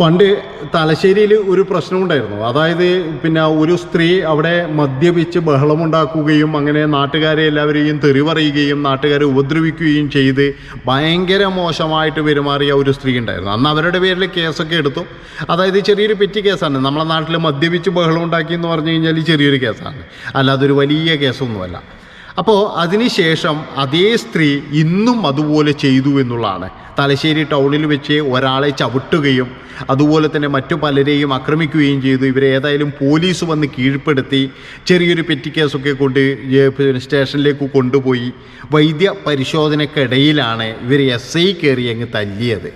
പണ്ട് തലശ്ശേരിയിൽ ഒരു പ്രശ്നം ഉണ്ടായിരുന്നു അതായത് പിന്നെ ഒരു സ്ത്രീ അവിടെ മദ്യപിച്ച് ബഹളമുണ്ടാക്കുകയും അങ്ങനെ നാട്ടുകാരെ എല്ലാവരെയും തെറി പറയുകയും നാട്ടുകാരെ ഉപദ്രവിക്കുകയും ചെയ്ത് ഭയങ്കര മോശമായിട്ട് പെരുമാറിയ ഒരു സ്ത്രീ ഉണ്ടായിരുന്നു. അന്ന് അവരുടെ പേരിൽ കേസൊക്കെ എടുത്തു. അതായത് ചെറിയൊരു പെറ്റി കേസാണ്. നമ്മളെ നാട്ടിൽ മദ്യപിച്ച് ബഹളം ഉണ്ടാക്കി എന്ന് പറഞ്ഞു കഴിഞ്ഞാൽ ചെറിയൊരു കേസാണ്. അല്ലാതൊരു വലിയ കേസൊന്നുമല്ല. അപ്പോൾ അതിനുശേഷം അതേ സ്ത്രീ ഇന്നും അതുപോലെ ചെയ്തു എന്നുള്ളതാണ്. തലശ്ശേരി ടൗണിൽ വെച്ച് ഒരാളെ ചവിട്ടുകയും അതുപോലെ തന്നെ മറ്റു പലരെയും ആക്രമിക്കുകയും ചെയ്തു. ഇവരെ ഏതായാലും പോലീസ് വന്ന് കീഴ്പ്പെടുത്തി ചെറിയൊരു പെറ്റി കേസൊക്കെ കൊണ്ട് സ്റ്റേഷനിലേക്ക് കൊണ്ടുപോയി. വൈദ്യ പരിശോധനയ്ക്കിടയിലാണ് ഇവർ എസ് ഐ കയറി അങ്ങ് തല്ലിയത്.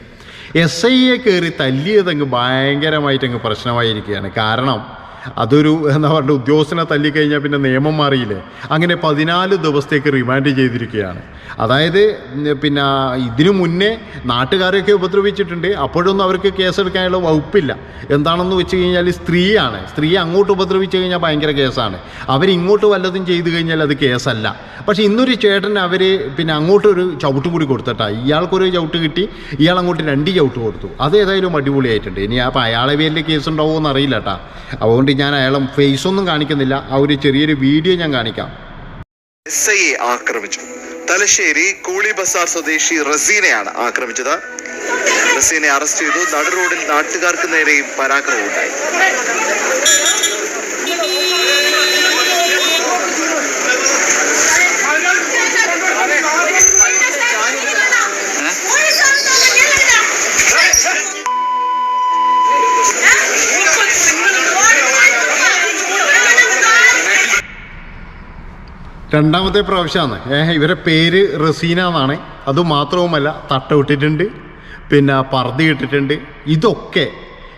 എസ് ഐയെ കയറി തല്ലിയതങ്ങ് ഭയങ്കരമായിട്ടങ്ങ് പ്രശ്നമായിരിക്കുകയാണ്. കാരണം അതൊരു എന്താ പറയുക ഉദ്യോഗസ്ഥനെ തല്ലിക്കഴിഞ്ഞാൽ പിന്നെ നിയമം മാറിയില്ലേ? അങ്ങനെ പതിനാല് ദിവസത്തേക്ക് റിമാൻഡ് ചെയ്തിരിക്കുകയാണ്. അതായത് പിന്നെ ഇതിനു മുന്നേ നാട്ടുകാരെയൊക്കെ ഉപദ്രവിച്ചിട്ടുണ്ട്. അപ്പോഴൊന്നും അവർക്ക് കേസെടുക്കാനുള്ള വകുപ്പില്ല. എന്താണെന്ന് വെച്ച് കഴിഞ്ഞാൽ സ്ത്രീയാണ്. സ്ത്രീ അങ്ങോട്ട് ഉപദ്രവിച്ചു കഴിഞ്ഞാൽ ഭയങ്കര കേസാണ്. അവരിങ്ങോട്ട് വല്ലതും ചെയ്തു കഴിഞ്ഞാൽ അത് കേസല്ല. പക്ഷേ ഇന്നൊരു ചേട്ടൻ അവർ പിന്നെ അങ്ങോട്ടൊരു ചവിട്ടും കൂടി കൊടുത്തിട്ടാ. ഇയാൾക്കൊരു ചവിട്ട് കിട്ടി. ഇയാൾ അങ്ങോട്ട് രണ്ട് ചവിട്ട് കൊടുത്തു. അത് ഏതായാലും അടിപൊളിയായിട്ടുണ്ട്. ഇനി അപ്പോൾ അയാളെ പേരിൽ കേസ് ഉണ്ടാവുമോ എന്നറിയില്ല കേട്ടാ അതുകൊണ്ട് ഞാൻ അയാളെ ഫേസ് ഒന്നും കാണിക്കുന്നില്ല. ആ ഒരു ചെറിയൊരു വീഡിയോ ഞാൻ കാണിക്കാം. എസ് ഐയെ ആക്രമിച്ചു. തലശ്ശേരി കൂളി ബസാർ സ്വദേശി റസീനെയാണ് ആക്രമിച്ചത്. റസീനെ അറസ്റ്റ് ചെയ്തു. നടു റോഡിൽ നാട്ടുകാർക്ക് നേരെയും പരാക്രമം രണ്ടാമത്തെ പ്രാവശ്യമാണ്. ഏഹ് ഇവരെ പേര് റസീന എന്നാണ്. അതുമാത്രവുമല്ല തട്ട ഇട്ടിട്ടുണ്ട് പിന്നെ പർദ്ദ ഇട്ടിട്ടുണ്ട്. ഇതൊക്കെ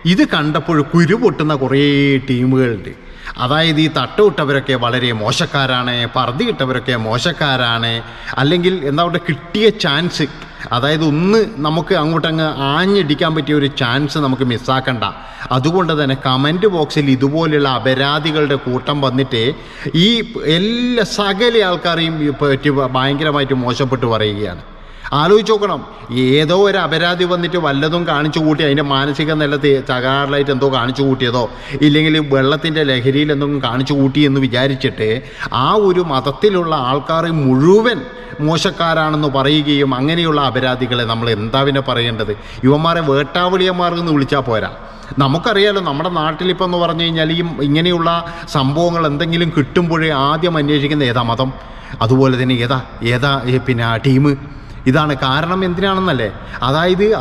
ഇത് കണ്ടപ്പോൾ കുരു പൊട്ടുന്ന കുറേ ടീമുകളുണ്ട്. അതായത് ഈ തട്ടുവിട്ടവരൊക്കെ വളരെ മോശക്കാരാണ് പർദ്ദ ഇട്ടവരൊക്കെ മോശക്കാരാണ്. അല്ലെങ്കിൽ എന്താ പറയുക കിട്ടിയ ചാൻസ് അതായത് ഒന്ന് നമുക്ക് അങ്ങോട്ടങ്ങ് ആഞ്ഞടിക്കാൻ പറ്റിയ ഒരു ചാൻസ് നമുക്ക് മിസ്സാക്കണ്ട അതുകൊണ്ട് തന്നെ കമന്റ് ബോക്സിൽ ഇതുപോലെയുള്ള അപരാധികളുടെ കൂട്ടം വന്നിട്ട് ഈ എല്ലാ സകല ആൾക്കാരെയും പറ്റി ഭയങ്കരമായിട്ട് മോശപ്പെട്ട് പറയുകയാണ്. ആലോചിച്ച് നോക്കണം. ഏതോ ഒരു അപരാധി വന്നിട്ട് വല്ലതും കാണിച്ചു കൂട്ടി അതിന്റെ മാനസിക നില തകരാറിലായിട്ട് എന്തോ കാണിച്ചു കൂട്ടിയതോ ഇല്ലെങ്കിൽ വെള്ളത്തിന്റെ ലഹരിയിൽ എന്തെങ്കിലും കാണിച്ചു കൂട്ടി എന്ന് വിചാരിച്ചിട്ട് ആ ഒരു മതത്തിലുള്ള ആൾക്കാർ മുഴുവൻ മോശക്കാരാണെന്ന് പറയുകയും അങ്ങനെയുള്ള അപരാധികളെ നമ്മൾ എന്താ പിന്നെ പറയേണ്ടത്? ഇവന്മാരെ വേട്ടാവളിയന്മാർ എന്ന് വിളിച്ചാൽ പോരാ. നമുക്കറിയാലോ നമ്മുടെ നാട്ടിലിപ്പോൾ എന്ന് പറഞ്ഞു കഴിഞ്ഞാൽ ഈ ഇങ്ങനെയുള്ള സംഭവങ്ങൾ എന്തെങ്കിലും കിട്ടുമ്പോഴേ ആദ്യം അന്വേഷിക്കുന്ന ഏതാ മതം? അതുപോലെ തന്നെ ഏതാ ഏതാ പിന്നെ ടീം? ഇതാണ് കാരണം എന്തിനാണെന്നല്ലേ? അതായത്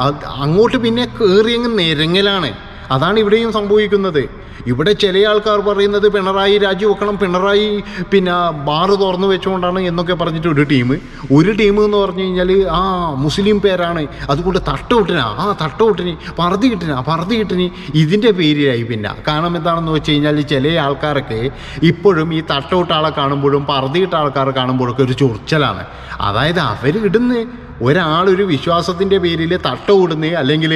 അങ്ങോട്ട് പിന്നെ കയറിയങ്ങ് നിരങ്ങലാണ് അതാണ് ഇവിടെയും സംഭവിക്കുന്നത്. ഇവിടെ ചില ആൾക്കാർ പറയുന്നത് പിണറായി രാജിവെക്കണം പിണറായി പിന്നെ ബാറ് തുറന്നു വെച്ചുകൊണ്ടാണ് എന്നൊക്കെ പറഞ്ഞിട്ട് ഒരു ടീം. ഒരു ടീം എന്ന് പറഞ്ഞു കഴിഞ്ഞാൽ ആ മുസ്ലിം പേരാണ്. അതുകൊണ്ട് തട്ടുവിട്ടിനാ ആ തട്ടുവിട്ടിന് പറതി കിട്ടിനാ പറതി കിട്ടിന് ഇതിന്റെ പേരിലായി പിന്നെ. കാരണം എന്താണെന്ന് വെച്ച് കഴിഞ്ഞാൽ ചില ആൾക്കാർക്ക് ഇപ്പോഴും ഈ തട്ടുവിട്ട ആളെ കാണുമ്പോഴും പറതിയിട്ട ആൾക്കാരെ കാണുമ്പോഴൊക്കെ ഒരു ചൊറിച്ചലാണ്. അതായത് അവർ ഇടുന്ന് ഒരാളൊരു വിശ്വാസത്തിന്റെ പേരിൽ തട്ട ഇടുന്നത് അല്ലെങ്കിൽ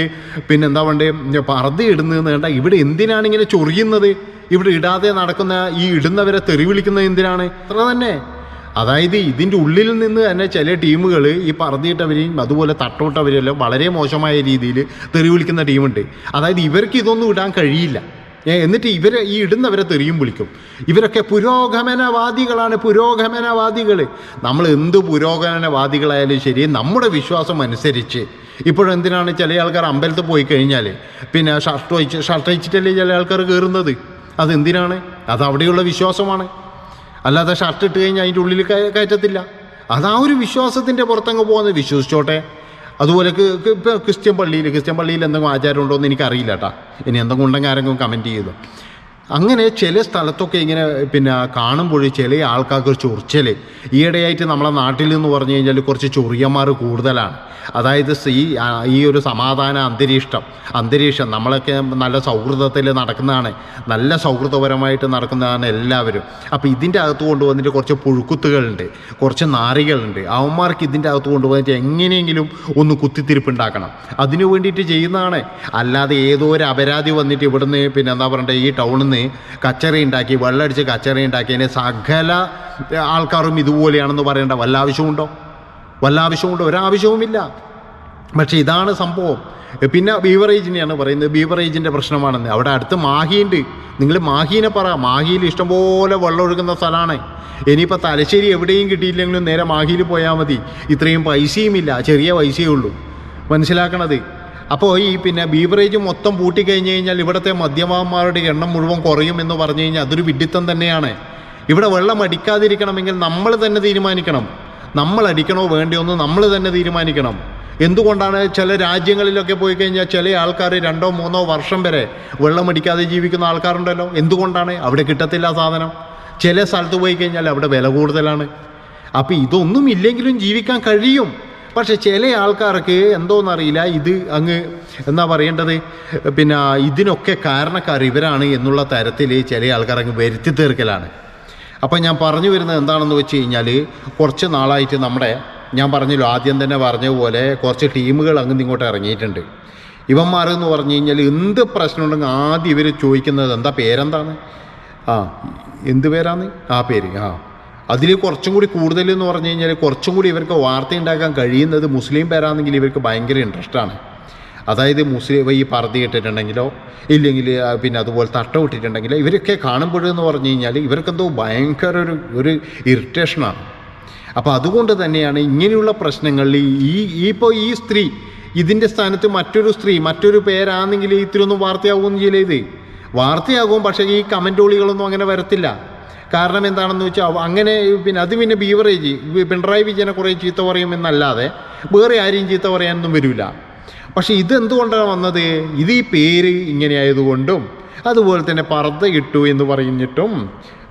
പിന്നെ എന്താ വേണ്ടേ പറത് ഇടുന്നതെന്ന് വേണ്ട ഇവിടെ എന്തിനാണ് ഇങ്ങനെ ചൊറിയുന്നത്? ഇവിടെ ഇടാതെ നടക്കുന്ന ഈ ഇടുന്നവരെ തെറി വിളിക്കുന്നത് എന്തിനാണ്? അത്ര തന്നെ. അതായത് ഇതിന്റെ ഉള്ളിൽ നിന്ന് തന്നെ ചില ടീമുകൾ ഈ പറന്നിട്ടവരെയും അതുപോലെ തട്ടോട്ടവരെല്ലാം വളരെ മോശമായ രീതിയിൽ തെറി വിളിക്കുന്ന ടീമുണ്ട്. അതായത് ഇവർക്ക് ഇതൊന്നും ഇടാൻ കഴിയില്ല. എന്നിട്ട് ഇവരെ ഈ ഇടുന്നവരെ തെറിയും വിളിക്കും. ഇവരൊക്കെ പുരോഗമനവാദികളാണ് പുരോഗമനവാദികൾ നമ്മൾ എന്ത് പുരോഗമനവാദികളായാലും ശരി നമ്മുടെ വിശ്വാസം അനുസരിച്ച്. ഇപ്പോഴെന്തിനാണ് ചില ആൾക്കാർ അമ്പലത്തിൽ പോയി കഴിഞ്ഞാൽ പിന്നെ ഷർട്ട് വഹിച്ച് ഷർട്ട് വഹിച്ചിട്ടല്ലേ ചില ആൾക്കാർ കയറുന്നത്? അതെന്തിനാണ് അത് അവിടെയുള്ള വിശ്വാസമാണ്. അല്ലാതെ ഷർട്ട് ഇട്ട് കഴിഞ്ഞാൽ അതിന്റെ ഉള്ളിൽ കയറ്റത്തില്ല. അത് ആ ഒരു വിശ്വാസത്തിന്റെ പുറത്തങ്ങ് പോകുന്നത്. വിശ്വസിച്ചോട്ടെ. അതുപോലെ ക- ക്രിസ്ത്യൻ പള്ളിയിൽ ക്രിസ്ത്യൻ പള്ളിയിൽ എന്തെങ്കിലും ആചാരം ഉണ്ടോ എന്ന് എനിക്കറിയില്ല കേട്ടാ ഇനി എന്തെങ്കിലും ഉണ്ടെങ്കിൽ ആരെങ്കിലും കമന്റ് ചെയ്തു. അങ്ങനെ ചില സ്ഥലത്തൊക്കെ ഇങ്ങനെ പിന്നെ കാണുമ്പോൾ ചില ആൾക്കാർക്ക് ചൊറിച്ചൽ ഈയിടെയായിട്ട് നമ്മളെ നാട്ടിൽ എന്ന് പറഞ്ഞു കഴിഞ്ഞാൽ കുറച്ച് ചൊറിയന്മാർ കൂടുതലാണ്. അതായത് ഈ ഈ ഒരു സമാധാന അന്തരീക്ഷം അന്തരീക്ഷം നമ്മളൊക്കെ നല്ല സൗഹൃദത്തിൽ നടക്കുന്നതാണ് നല്ല സൗഹൃദപരമായിട്ട് നടക്കുന്നതാണ് എല്ലാവരും. അപ്പോൾ ഇതിന്റെ അകത്ത് കൊണ്ടുവന്നിട്ട് കുറച്ച് പുഴുക്കുത്തുകളുണ്ട് കുറച്ച് നാറികളുണ്ട്. അവന്മാർക്ക് ഇതിന്റെ അകത്ത് കൊണ്ടുവന്നിട്ട് എങ്ങനെയെങ്കിലും ഒന്ന് കുത്തിത്തിരിപ്പുണ്ടാക്കണം. അതിനു വേണ്ടിയിട്ട് ചെയ്യുന്നതാണ്. അല്ലാതെ ഏതോ ഒരു അപരാധി വന്നിട്ട് ഇവിടുന്ന് പിന്നെ എന്താ പറയണ്ടേ ഈ ടൗണിൽ നിന്ന് കച്ചറി ഉണ്ടാക്കി വെള്ളമടിച്ച് കച്ചറി ഉണ്ടാക്കിയതിന് സകല ആൾക്കാരും ഇതുപോലെയാണെന്ന് പറയേണ്ട വല്ല ആവശ്യമുണ്ടോ വല്ല ആവശ്യമുണ്ടോ ഒരാവശ്യവുമില്ല. പക്ഷേ ഇതാണ് സംഭവം. പിന്നെ ബീവറേജിനെയാണ് പറയുന്നത്. ബീവറേജിന്റെ പ്രശ്നമാണെന്ന്. അവിടെ അടുത്ത് മാഹിയുണ്ട്. നിങ്ങൾ മാഹീനെ പറ. മാഹിയിൽ ഇഷ്ടംപോലെ വെള്ളം ഒഴുകുന്ന സ്ഥലമാണ്. ഇനിയിപ്പോൾ തലശ്ശേരി എവിടെയും കിട്ടിയില്ലെങ്കിലും നേരെ മാഹിയിൽ പോയാൽ മതി. ഇത്രയും പൈസയും ഇല്ല ചെറിയ പൈസയേ ഉള്ളൂ. മനസ്സിലാക്കണത്? അപ്പോൾ ഈ പിന്നെ ബീവറേജ് മൊത്തം പൂട്ടിക്കഴിഞ്ഞ് കഴിഞ്ഞാൽ ഇവിടുത്തെ മദ്യപാന്മാരുടെ എണ്ണം മുഴുവൻ കുറയും എന്ന് പറഞ്ഞു കഴിഞ്ഞാൽ അതൊരു വിഡിത്തം തന്നെയാണ്. ഇവിടെ വെള്ളം അടിക്കാതിരിക്കണമെങ്കിൽ നമ്മൾ തന്നെ തീരുമാനിക്കണം. നമ്മൾ അടിക്കണോ വേണ്ടിയോ എന്ന് നമ്മൾ തന്നെ തീരുമാനിക്കണം. എന്തുകൊണ്ടാണ് ചില രാജ്യങ്ങളിലൊക്കെ പോയി കഴിഞ്ഞാൽ ചില ആൾക്കാർ രണ്ടോ മൂന്നോ വർഷം വരെ വെള്ളം അടിക്കാതെ ജീവിക്കുന്ന ആൾക്കാരുണ്ടല്ലോ? എന്തുകൊണ്ടാണ്? അവിടെ കിട്ടത്തില്ല സാധനം. ചില സ്ഥലത്ത് പോയി കഴിഞ്ഞാൽ അവിടെ വില കൂടുതലാണ്. അപ്പോൾ ഇതൊന്നും ഇല്ലെങ്കിലും ജീവിക്കാൻ കഴിയും. പക്ഷെ ചില ആൾക്കാർക്ക് എന്തോന്നറിയില്ല ഇത് അങ്ങ് എന്താ പറയേണ്ടത്? പിന്നെ ഇതിനൊക്കെ കാരണക്കാർ ഇവരാണ് എന്നുള്ള തരത്തിൽ ചില ആൾക്കാർ അങ്ങ് വരുത്തി തീർക്കലാണ്. അപ്പം ഞാൻ പറഞ്ഞു വരുന്നത് എന്താണെന്ന് വെച്ച് കഴിഞ്ഞാൽ കുറച്ച് നാളായിട്ട് നമ്മുടെ ഞാൻ പറഞ്ഞല്ലോ ആദ്യം തന്നെ പറഞ്ഞ പോലെ കുറച്ച് ടീമുകൾ അങ്ങ് ഇങ്ങോട്ട് ഇറങ്ങിയിട്ടുണ്ട്. ഇവന്മാരെന്ന് പറഞ്ഞു കഴിഞ്ഞാൽ എന്ത് പ്രശ്നമുണ്ടെങ്കിൽ ആദ്യം ഇവർ ചോദിക്കുന്നത് എന്താ പേരെന്താണ്? ആ എന്ത് പേരാണ്? ആ പേര് ആ. അതിൽ കുറച്ചും കൂടി കൂടുതൽ എന്ന് പറഞ്ഞു കഴിഞ്ഞാൽ കുറച്ചും കൂടി ഇവർക്ക് വാർത്ത ഉണ്ടാക്കാൻ കഴിയുന്നത് മുസ്ലിം പേരാണെങ്കിൽ ഇവർക്ക് ഭയങ്കര ഇൻട്രസ്റ്റാണ് അതായത് മുസ്ലിം ഈ പറതി ഇട്ടിട്ടുണ്ടെങ്കിലോ ഇല്ലെങ്കിൽ പിന്നെ അതുപോലെ തട്ട ഇട്ടിട്ടുണ്ടെങ്കിലോ ഇവരൊക്കെ കാണുമ്പോഴെന്ന് പറഞ്ഞു കഴിഞ്ഞാൽ ഇവർക്കെന്തോ ഭയങ്കര ഒരു ഒരു ഇറിറ്റേഷനാണ് അപ്പോൾ അതുകൊണ്ട് തന്നെയാണ് ഇങ്ങനെയുള്ള പ്രശ്നങ്ങളിൽ ഈ ഇപ്പോൾ ഈ സ്ത്രീ ഇതിന്റെ സ്ഥാനത്ത് മറ്റൊരു സ്ത്രീ മറ്റൊരു പേരാണെങ്കിൽ ഇത്തിരൊന്നും വാർത്തയാകുമെന്ന് ചെയ്യലേ ഇത്. വാർത്തയാകും പക്ഷേ ഈ കമന്റ് ഒളികളൊന്നും അങ്ങനെ വരത്തില്ല. കാരണം എന്താണെന്ന് വെച്ചാൽ അങ്ങനെ പിന്നെ അത് പിന്നെ ബീവറേജ് പിണറായി വിജയനെ കുറേ ചീത്ത പറയുമെന്നല്ലാതെ വേറെ ആരെയും ചീത്ത പറയാനൊന്നും വരില്ല പക്ഷേ ഇതെന്തുകൊണ്ടാണ് വന്നത്? ഇത് ഈ പേര് ഇങ്ങനെ ആയതുകൊണ്ടും അതുപോലെ തന്നെ പർദ്ദ ഇട്ടു എന്ന് പറഞ്ഞിട്ടും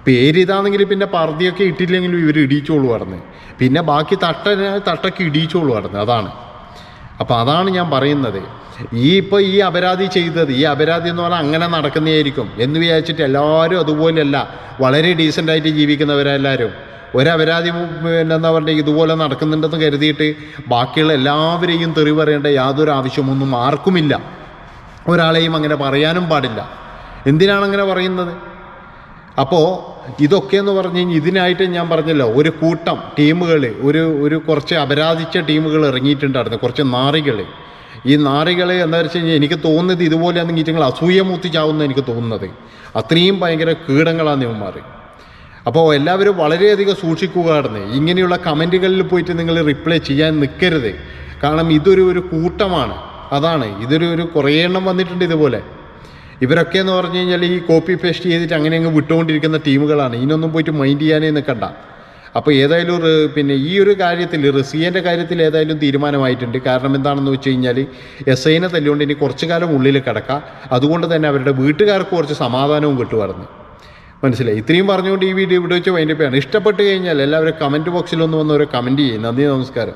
പേര് ഇതാണെങ്കിൽ പിന്നെ പർദ്ദയൊക്കെ ഇട്ടില്ലെങ്കിലും ഇവർ ഇടിച്ചോളൂ പറഞ്ഞ് പിന്നെ ബാക്കി തട്ട തട്ടൊക്കെ ഇടിച്ചോളൂ പറഞ്ഞ് അതാണ്. അപ്പോൾ അതാണ് ഞാൻ പറയുന്നത്. ഈ ഇപ്പോൾ ഈ അപരാധി ചെയ്തത് ഈ അപരാധി എന്ന് പറഞ്ഞാൽ അങ്ങനെ നടക്കുന്നതായിരിക്കും എന്ന് വിചാരിച്ചിട്ട് എല്ലാവരും അതുപോലെയല്ല വളരെ ഡീസന്റായിട്ട് ജീവിക്കുന്നവരെല്ലാവരും. ഒരപരാധി എന്താ പറയുക ഇതുപോലെ നടക്കുന്നുണ്ടെന്ന് കരുതിയിട്ട് ബാക്കിയുള്ള എല്ലാവരെയും തെറി പറയേണ്ട യാതൊരു ആവശ്യമൊന്നും ആർക്കുമില്ല. ഒരാളെയും അങ്ങനെ പറയാനും പാടില്ല. എന്തിനാണ് അങ്ങനെ പറയുന്നത്? അപ്പോൾ ഇതൊക്കെ എന്ന് പറഞ്ഞു കഴിഞ്ഞാൽ ഇതിനായിട്ട് ഞാൻ പറഞ്ഞല്ലോ ഒരു കൂട്ടം ടീമുകൾ ഒരു ഒരു കുറച്ച് അപരാധിച്ച ടീമുകൾ ഇറങ്ങിയിട്ടുണ്ടായിരുന്നു കുറച്ച് നാറികൾ ഈ നാറികളെ എന്താ വെച്ച് കഴിഞ്ഞാൽ എനിക്ക് തോന്നുന്നത് ഇതുപോലെയാണ് ഈറ്റങ്ങൾ അസൂയ മൂത്തി ചാവുന്ന എനിക്ക് തോന്നുന്നത്. അത്രയും ഭയങ്കര കീടങ്ങളാണ് ഇവന്മാർ. അപ്പോൾ എല്ലാവരും വളരെയധികം സൂക്ഷിക്കുക ഇങ്ങനെയുള്ള കമന്റുകളിൽ പോയിട്ട് നിങ്ങൾ റിപ്ലൈ ചെയ്യാൻ നിൽക്കരുത് കാരണം ഇതൊരു ഒരു കൂട്ടമാണ്. അതാണ്. ഇതൊരു ഒരു കുറേ എണ്ണം വന്നിട്ടുണ്ട് ഇതുപോലെ. ഇവരൊക്കെ എന്ന് പറഞ്ഞു കഴിഞ്ഞാൽ ഈ കോപ്പി പേസ്റ്റ് ചെയ്തിട്ട് അങ്ങനെ അങ്ങ് വിട്ടുകൊണ്ടിരിക്കുന്ന ടീമുകളാണ്. ഇതിനൊന്നും പോയിട്ട് മൈൻഡ് ചെയ്യാനേ നിൽക്കണ്ട അപ്പോൾ ഏതായാലും പിന്നെ ഈ ഒരു കാര്യത്തിൽ റിസിയന്റെ കാര്യത്തിൽ ഏതായാലും തീരുമാനമായിട്ടുണ്ട്. കാരണം എന്താണെന്ന് വെച്ച് കഴിഞ്ഞാൽ എസ് ഐനെ തല്ലുകൊണ്ട് ഇനി കുറച്ചു കാലം ഉള്ളിൽ കിടക്കാം. അതുകൊണ്ട് തന്നെ അവരുടെ വീട്ടുകാർക്ക് കുറച്ച് സമാധാനവും കിട്ടുമായിരുന്നു. മനസ്സിലായി? ഇത്രയും പറഞ്ഞുകൊണ്ട് ഈ വീഡിയോ ഇവിടെ വെച്ച് വൈൻഡപ്പ് ചെയ്യണം. ഇഷ്ടപ്പെട്ട് കഴിഞ്ഞാൽ എല്ലാവരും കമന്റ് ബോക്സിലൊന്ന് വന്ന് ഒരു കമന്റ് ചെയ്യും. നന്ദി നമസ്കാരം.